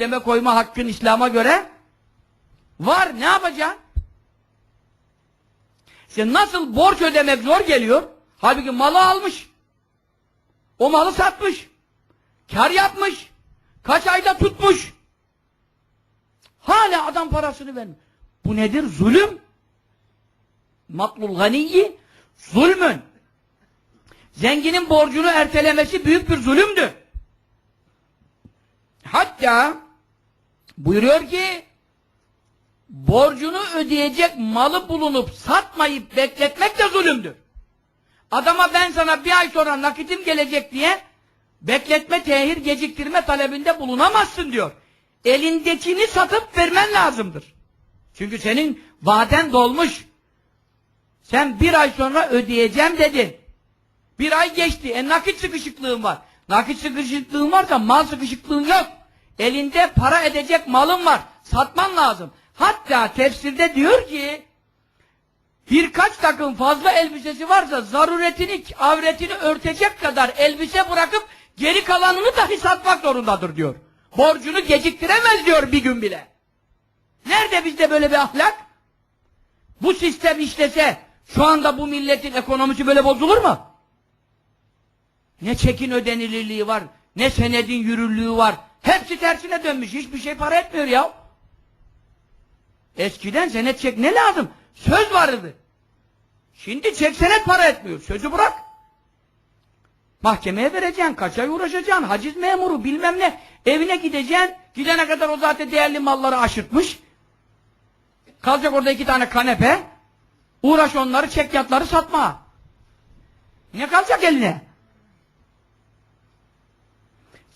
Deme koyma hakkın İslam'a göre var. Ne yapacaksın? İşte nasıl borç ödemek zor geliyor. Halbuki malı almış. O malı satmış. Kar yapmış. Kaç ayda tutmuş. Hala adam parasını vermiyor. Bu nedir? Zulüm. Matlul ganiyyi zulmün. Zenginin borcunu ertelemesi büyük bir zulümdür. Hatta buyuruyor ki borcunu ödeyecek malı bulunup satmayıp bekletmek de zulümdür. Adama ben sana bir ay sonra nakitim gelecek diye bekletme, tehir, geciktirme talebinde bulunamazsın diyor. Elindekini satıp vermen lazımdır. Çünkü senin vaden dolmuş. Sen bir ay sonra ödeyeceğim dedin. Bir ay geçti. E nakit sıkışıklığın var. Nakit sıkışıklığın varsa mal sıkışıklığın yok. Elinde para edecek malın var. Satman lazım. Hatta tefsirde diyor ki birkaç takım fazla elbisesi varsa zaruretini, avretini örtecek kadar elbise bırakıp geri kalanını dahi satmak zorundadır diyor. Borcunu geciktiremez diyor bir gün bile. Nerede bizde böyle bir ahlak? Bu sistem işlese şu anda bu milletin ekonomisi böyle bozulur mu? Ne çekin ödenilirliği var, ne senedin yürürlüğü var. Hepsi tersine dönmüş. Hiçbir şey para etmiyor ya. Eskiden senet çek ne lazım? Söz vardı. Şimdi çek senet para etmiyor. Sözü bırak. Mahkemeye vereceksin, kaç ay uğraşacaksın, haciz memuru bilmem ne. Evine gideceksin, gidene kadar o zaten değerli malları aşırtmış. Kalacak orada iki tane kanepe. Uğraş onları, çekyatları satma. Ne kalacak eline?